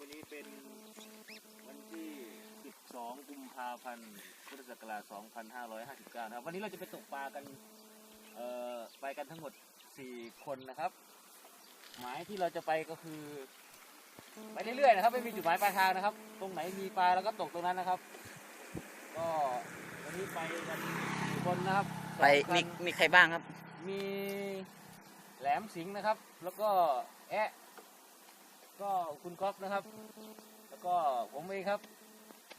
วันนี้เป็นวันที่ 12 กุมภาพันธ์ พุทธศักราช 2559 นะครับ วันนี้เราจะไปตกปลากัน เอ่อ ไปกันทั้งหมด 4 คนนะครับ หมายที่เราจะไปก็คือ ไปเรื่อยๆนะครับ ไม่มีจุดหมายปลายทางนะครับ ตรงไหนมีปลาเราก็ตกตรงนั้นนะครับ ก็วันนี้ไปกันสี่คนนะครับ ไปสองคัมีนมีใครบ้างครับ มีแหลมสิงห์นะครับ แล้วก็แอะ ก็คุณก๊อฟนะครับ แล้วก็ผมเองครับ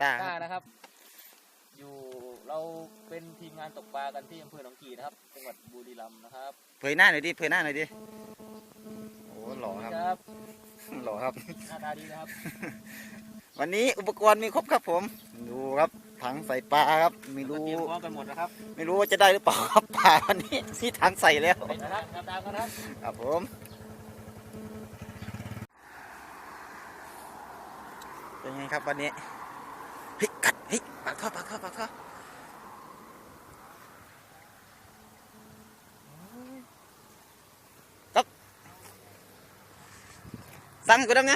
ตาก้านะครับ อยู่เราเป็นทีมงานตกปลากันที่อำเภอหนองกีนะครับจังหวัดบุรีรัมย์นะครับเผยหน้าหน่อยดิเผยหน้าหน่อยดิโอ้หล่อครับครับหล่อครับ หน้าตาดีนะครับวันนี้อุปกรณ์มีครบครับผม ดูครับถังใส่ปลาครับ ไม่ก็รู้เตรียมพร้อมกันหมดนะครับไม่รู้ว่าจะได้หรือเปล่าครับปลาวันนี้ที่ถังใส่แล้ว ไปนะครับตามๆกันนะครับ ครับผม เป็น ไงครับวันนี้เฮ้ยกัดเฮ้ยปากท่อปากท่อปากท่อครับสั่งให้กูดังไง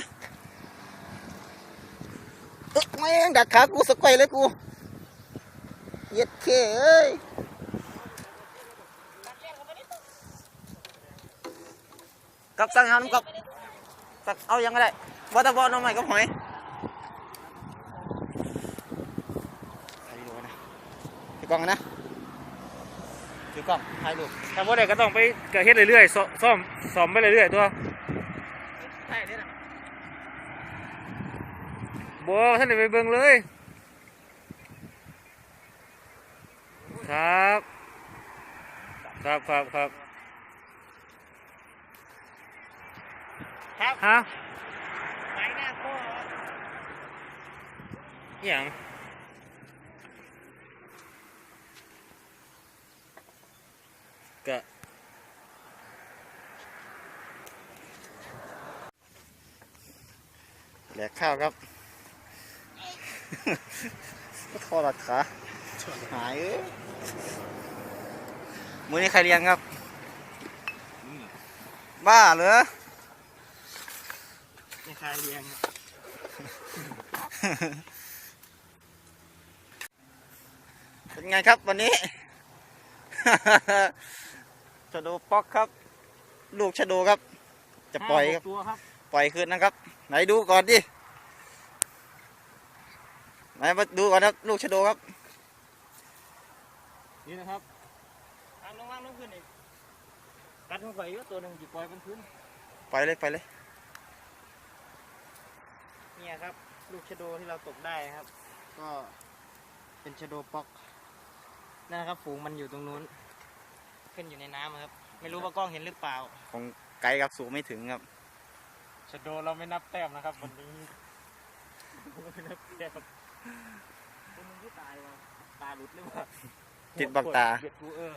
เอ๊ะแม่งดักขากูสกอยเลยกูเย็ดเคเอ้ยกับสั่งเอาน้ำกับสั่งเอายังก็ได้ว่าแต่บอน้องใหม่กับหอยวิดีโอนะถือ กล้องนะถือกล้องถ่ายรูปทำว่าใดก็ต้องไปกระเฮ็ดเรื่อยๆซ้อซ่อมซ่อมไปเรื่อยๆตัวถ่ายนี่นะบัวท่านเดี๋ยวไปเบิ่งเลย ครับ ครับครับครับครับฮะไปหน้าโค้อหย่างกะ แหลกข้าวครับทอดขาหายเอ้ยมือนี้ใครเลี้ยงครับ บ้าเหรอไม่คายเรียงเป็นไงครับวันนี้ชะโดป๊อกครับ ลูกชะโดครับ จะปล่อยครับตัวครับปล่อยคืนนะครับ ไหนดูก่อนดิไหนมาดูก่อนครับลูกชะโดครับ นี่นะครับทางลงล่างลงขึ้นอีกกัดมันไฟอยู่ตัวหนึ่งจีปล่อยมันขึ้นไปเลยไปเลย เนี่ยครับ ลูกชะโดที่เราตกได้ครับ ก็เป็นชะโดป๊อกนั่นนะครับฝูงมันอยู่ตรงนู้น ขึ้นอยู่ในน้ำครับ ไม่รู้ว่ากล้องเห็นหรือเปล่า ของไกลครับสูงไม่ถึงครับ ชะโดเราไม่นับแต้มนะครับวันนี้ไม่นับแต้มตัวมึงที่ตายมาตาหลุดหรือเปล่าติดบังตาเบียดกูเออ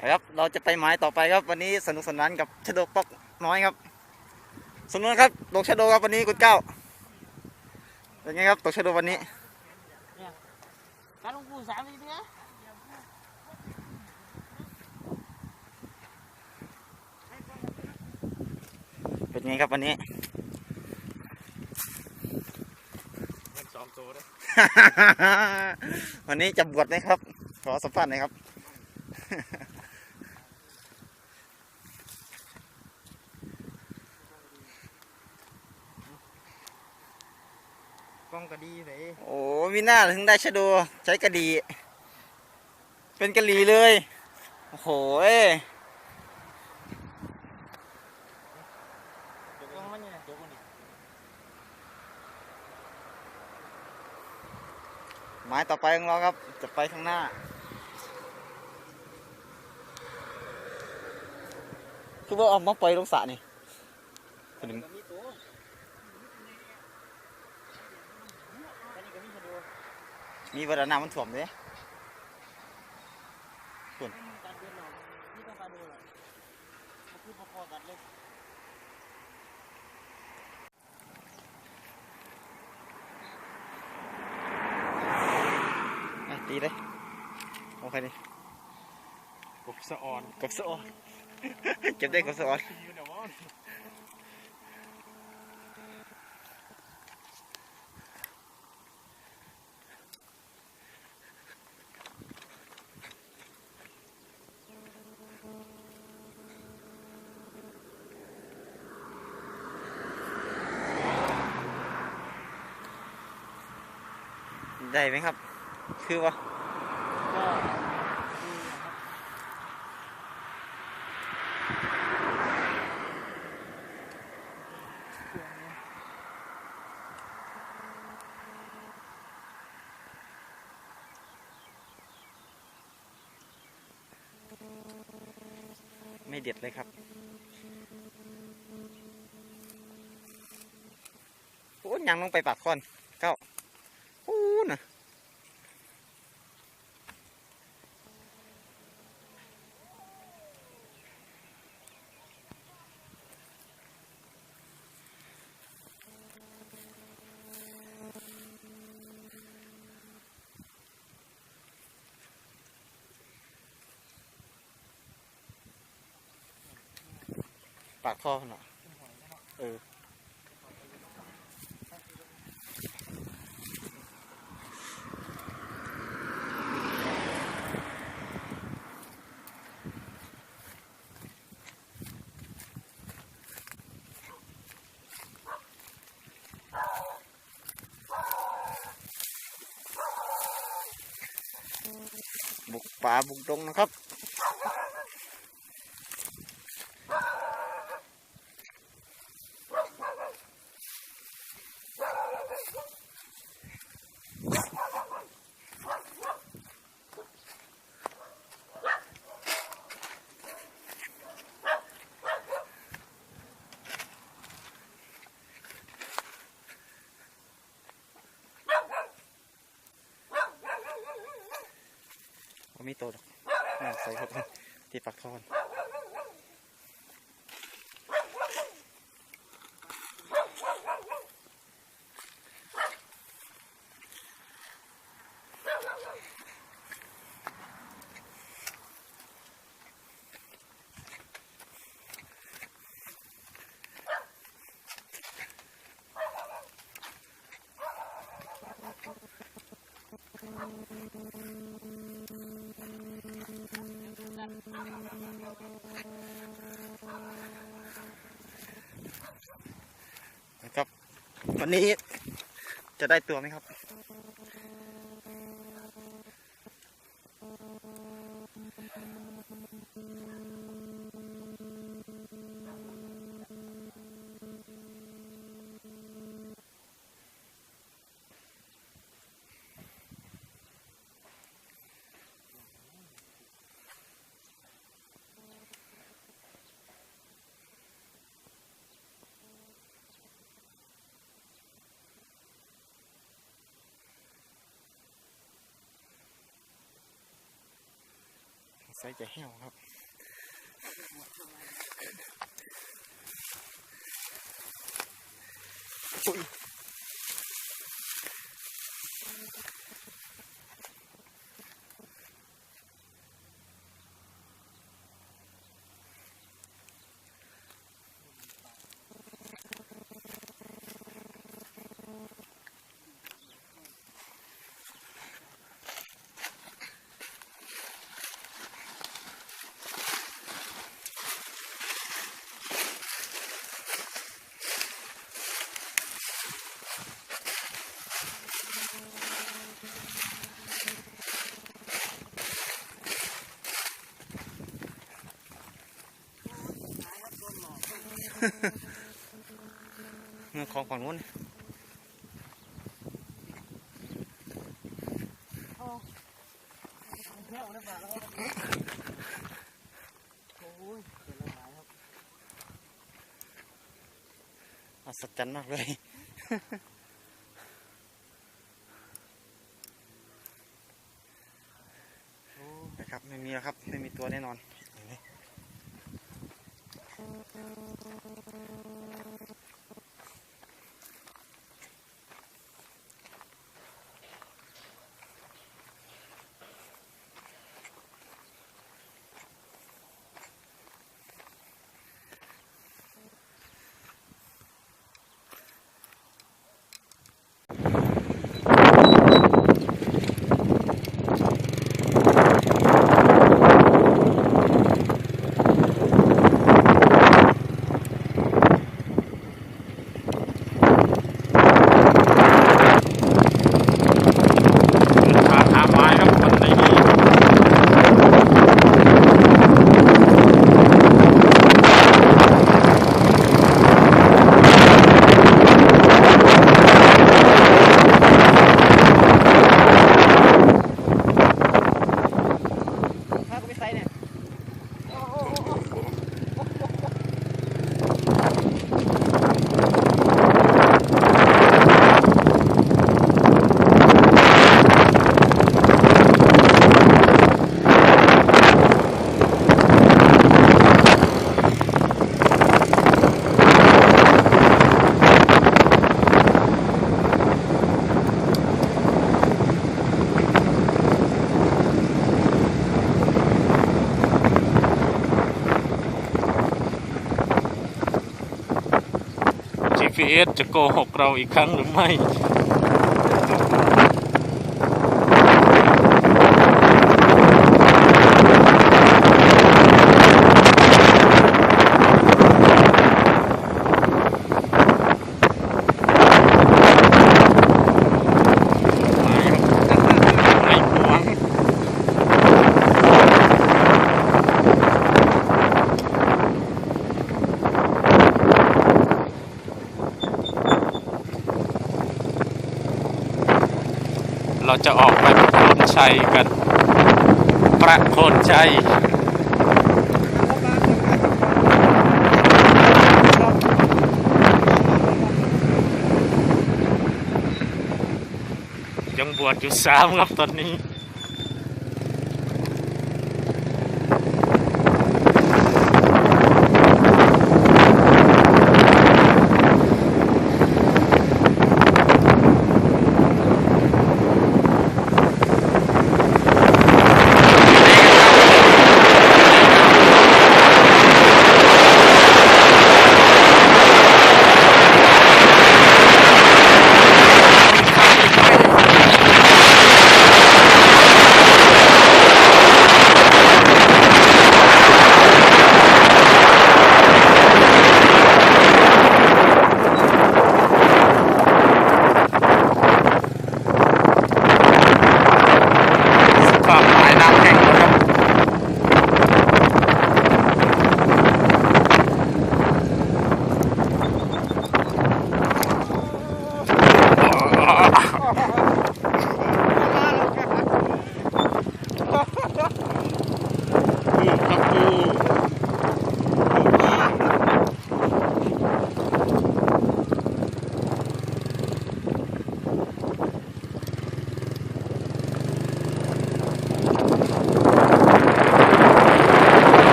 นะครับเราจะไปหมายต่อไปครับวันนี้สนุกสนานกับชะโดป๊อกน้อยครับสมนวนครับตกชะโดครับวันนี้คุณเก้าเป็นไงครับตกชะโดวันนี้การลงกูสามทีเนี้ย เป็นไงครับวันนี้มันสองโตเลยวันนี้จะบวชไหมครับ ขอสัมภาษณ์หน่อยครับ กล้องก็ดีเลยโอ้มีหน้าถึงได้ชะโดใช้กระดี เป็นกะหรี่เลย โอ้โหเอ้ย กล้องมันยังไงตัวกูนี่ หมายต่อไปของเราครับ จะไปข้างหน้า คือว่าเอามาปล่อยลงสระนี่คุณมีตัวอันนี้ก็มีชะโดมีวรนามันถ่วมเลยการเดินนี่ต้องการดูเหรอมันคือพอๆกันเลย ตีเลยโอเคดิกบสะออนกับโซ่เก็บได้ก็สอนอยู่เดี๋ยวว่าได้ไหมครับ คือว่าก็ดีนะไม่เด็ดเลยครับ โอ้ยยังลงไปปากคอนเก้าโอ้น่ะ ปากท่อเนาะเออบุกป่าบุกดงนะครับ ผมมีตัวดอกนั่นใส่ครับที่ปักทอน นะครับ วันนี้จะได้ตัวไหมครับ ใส่จะแห้วครับ อุ้ย เงินของฝั่งนู้นโอ้ยเป็นละหมายครับอัศจรรย์มากเลย ពីអេតចកោ600អ៊ីខឹងឬមិន ใจกัน ประโคนใจยังบวชอยู่สามครับตอนนี้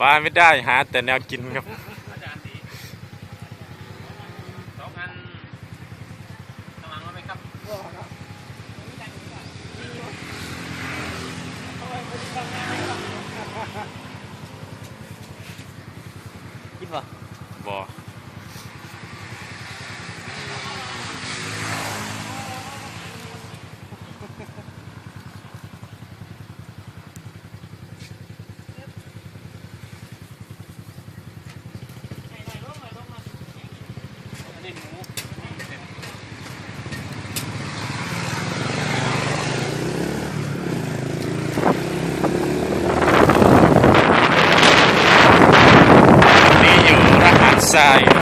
ปลาไม่ได้หาแต่แนวกินครับ ทร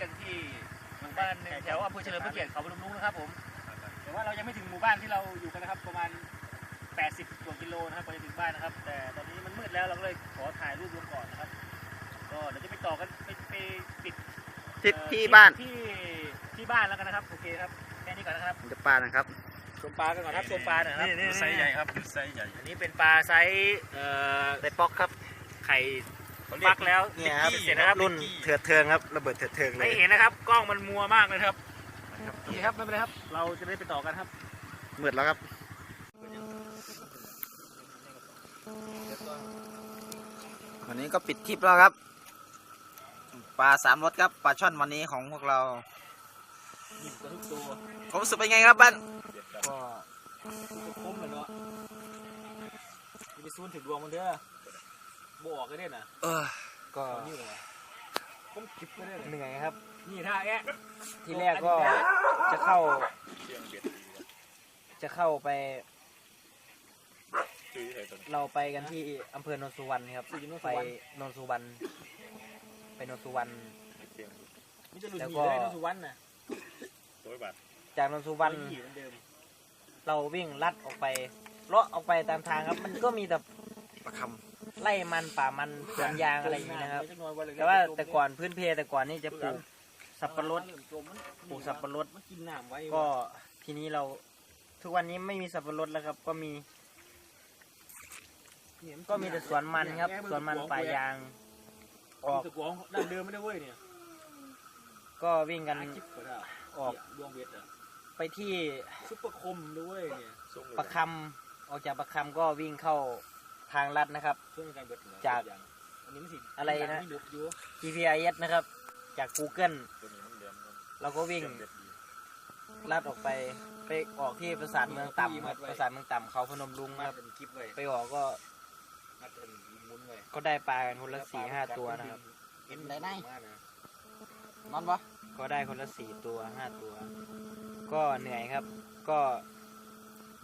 กันที่หมู่บ้านหนึ่งแถวอำเภอเฉลิมพระเกียรติเขาพนมรุ้งนะครับผมแต่ว่าเรายังไม่ถึงหมู่บ้านที่เราอยู่กันนะครับ ประมาณ 80กว่ากิโลนะครับกว่าจะถึงบ้านนะครับ แต่ตอนนี้มันมืดแล้วเราก็เลยขอถ่ายรูปรวมก่อนนะครับ ก็เดี๋ยวจะไปต่อกันไปไปปิดทริปเอ่อที่บ้านที่ที่บ้านแล้วกันนะครับโอเคครับแค่นี้ก่อนนะครับจะปลานะครับชมปลากันก่อนครับชมปลาหน่อยครับไซส์ใหญ่ครับไซส์ใหญ่อันนี้เป็นปลาไซส์เอ่อได้ป๊อกครับไข่ ฟักแล้วเนี่ยครับเสร็จนะครับรุ่นเถื่อเทิงครับระเบิดเถื่อเทิงเลไม่ยเห็นนะครับ กล้องมันมัวมากเลยนะครับนี่ครับไม่เป็นไรครับ เราจะได้ไปต่อกันครับมืดแล้วครับวันนี้ก็ปิดทริปแล้วครับ ปลาสามรสครับปลาช่อนวันนี้ของพวกเราหยิบกันทุกตัวผมรู้สึกเป็นไงครับบ้านก็คุ้มเลยเนาะจะไปซูนถึงดวงมันเด้อ บออกกันได้น่ะเออก็นี่เลยคุ้มจิบกันได้เหนื่อยครับ นี่ท่าแอะทีแรกก็จะเข้า จะเข้าไป เราไปกันที่อำเภอโนนสุวรรณครับ ไปโนนสุวรรณไปโนนสุวรรณมันจะหลุดแล้วหนีก็ได้ทุกวันน่ะจากนนทสุวรรณเราวิ่งลัดออกไปเลาะออกไปตามทางครับ มันก็มีแต่ประค ไร่มันป่ามันสวนยางอะไรอย่างนี้นะครับ แต่ว่าแต่ก่อนพื้นเพแต่ก่อนนี่จะปลูกสับปะรดปลูกสับปะรดมันกินน้ำไว้ก็ทีนี้เราทุกวันนี้ไม่มีสับปะรดแล้วครับ ก็มี ก็มีแต่สวนมันครับสวนมันป่ายางออกตะกวงดั้งเดิมไม่ได้เว้ยเนี่ยก็วิ่งกันคลิปก็ได้ออกดวงเวทอะไปที่ซุปเปอร์คมด้วยเนี่ยประคำออกจากประคำก็วิ่งเข้า ทางลัดนะครับ ช่วงการเบิดเหรอจากอันนี้มันสิอะไรนะ มีดุอยู่ GPIS นะครับ จาก Google ตัวนี้มันเดือนมันเราก็วิ่งเดือนดีลัดออกไปไปออกที่ปราสาทเมืองต่ำครับปราสาทเมืองต่ำเขาพนมรุ้งมัคดรับ เป็นคลิปไว้ไปออกก็มัดเป็นหมุนไว้ก็ได้ปลากันคนละสี่ห้าตัวนะครับ เห็นได้ไหมมากนะำนอนปะก็ได้คนละสี่ตัวห้าตัว ก็เหนื่อยครับ ก็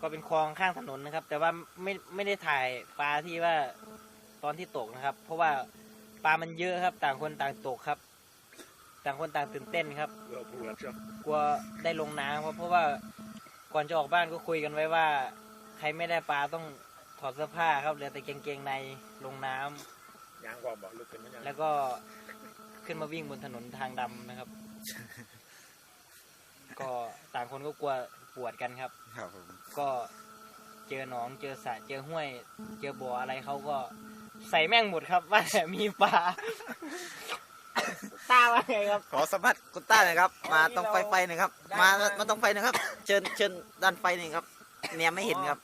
ก็เป็นคลองข้างถนนนะครับ แต่ว่าไม่ไม่ได้ถ่ายปลาที่ว่าตอนที่ตกนะครับ เพราะว่าปลามันเยอะครับ ต่างคนต่างตกครับ ต่างคนต่างตื่นเต้นครับเราปวดครับกลัวได้ลงน้ำครับเพราะว่าก่อนจะออกบ้านก็คุยกันไว้ว่า ใครไม่ได้ปลาต้องถอดเสื้อผ้าครับเหลือแต่กางเกงในลงน้ำยางกว่าบอกลึกเป็นมันยังแล้วก็ขึ้นมาวิ่งบนถนนทางดำนะครับ ก็ต่างคนก็กลัว ปวดกันครับ ครับผมก็เจอหนองเจอสระเจอห้วย เจอบ่ออะไรเขาก็ใส่แม่งหมดครับว่าแต่มีปลาตาว่าไงครับ ขอสัมภาษณ์คุณต้าหน่อยครับ มาตรงไฟไฟหน่อยครับ มามาตรงไฟหน่อยครับ เชิญเชิญด้านไฟหน่อยครับแนมไม่เห็นครับ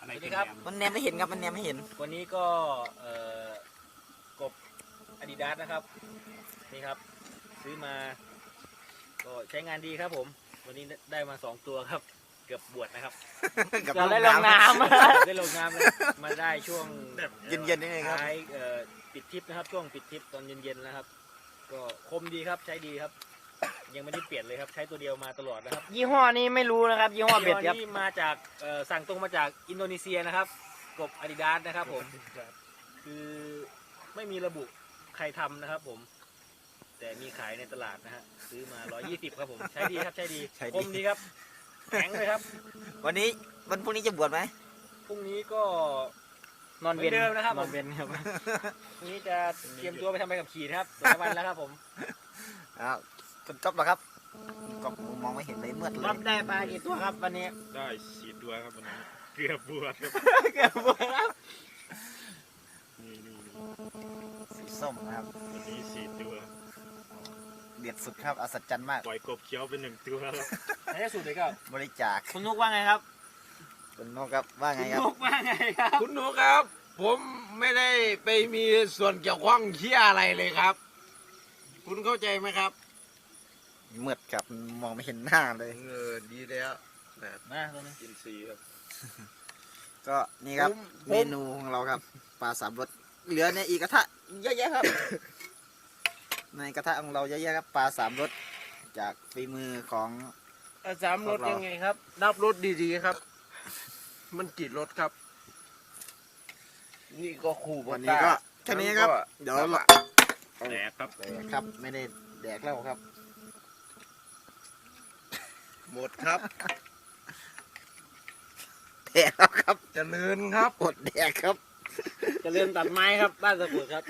อะไรสวัสดีครับ มันแนมไม่เห็นครับ มันแนมไม่เห็น วันนี้ก็เอ่อกบอาดิดาสนะครับ นี่ครับ ซื้อมา ก็ใช้งานดีครับผม วันนี้ได้มาสองตัวครับ เกือบบวชนะครับกับเราได้ลงน้ำได้ลงน้ำเลยมาได้ช่วงเย็นๆนิดนึงครับท้ายเอ่อปิดทริปนะครับ ช่วงปิดทริปตอนเย็นๆนะครับ ก็คมดีครับใช้ดีครับ ยังไม่ได้เปลี่ยนเลยครับ ใช้ตัวเดียวมาตลอดนะครับยี่ห้อนี้ไม่รู้นะครับ ยี่ห้อเบ็ดครับนี่มาจากเอ่อสั่งตรงมาจากอินโดนีเซียนะครับ กบอาดิดาสนะครับผมคือไม่มีระบุใครทำนะครับผม แต่มีขายในตลาดนะฮะซื้อมา 120 ครับผม ใช้ดีครับใช้ดีใช้ดี คมดีครับแข็งเลยครับวันนี้วันพรุ่งนี้จะบวชไหมพรุ่งนี้ก็ นอนเวนเหมือนเดิมนะครับนอนเวนครับพรุ่งนี้จะเตรียมตัวไปทำใบขับขี่นะครับหลายวันแล้วครับผมอ้าวคุณก๊อฟเหรอครับก๊อฟมองไม่เห็นเลยมืดเลรัยบได้ปลากี่ตัวครับวันนี้ได้สีตัวครับวันนี้เกือบบวชครับเกือบหมดครับนี่นี่นี่สีส้มนะครับวันนี้สีตัว เด็ดสุดครับอัศจรรย์มาก ปล่อยกบเขียวเป็นหนึ่งตัวครับอันนี้สุดเลยครับบริจาคคุณนุกว่าไงครับคุณนกครับว่าไงครับ นุกว่าไงครับคุณหนูครับ ผมไม่ได้ไปมีส่วนเกี่ยวข้องเชี่ยอะไรเลยครับ คุณเข้าใจไหมครับมืดครับมองไม่เห็นหน้าเลย เออดีแล้วมาตัวนึงกินสีครับ ก็นี่ครับผมผม เมนูของเราครับปลาสามรสเหลือในอีกกระทะเยอะแยะครับ ในกระทะของเราเยอะแยะครับปลาสามรสจากฝีมือของ อาสามรถพวกเรายัยังไงครับ นับรถดีๆครับ มันกี่รถครับ นี่ก็ขู่วันนี้ก็แค่นี้ครับ เดี๋ยวเราแดกครับแดกครับไม่ได้แดกแล้วครับ หมดครับแดกแล้วครับ เจริญครับ อดแดกครับ จะเริ่มตัดไม้ครับบ้านสะกุดครับ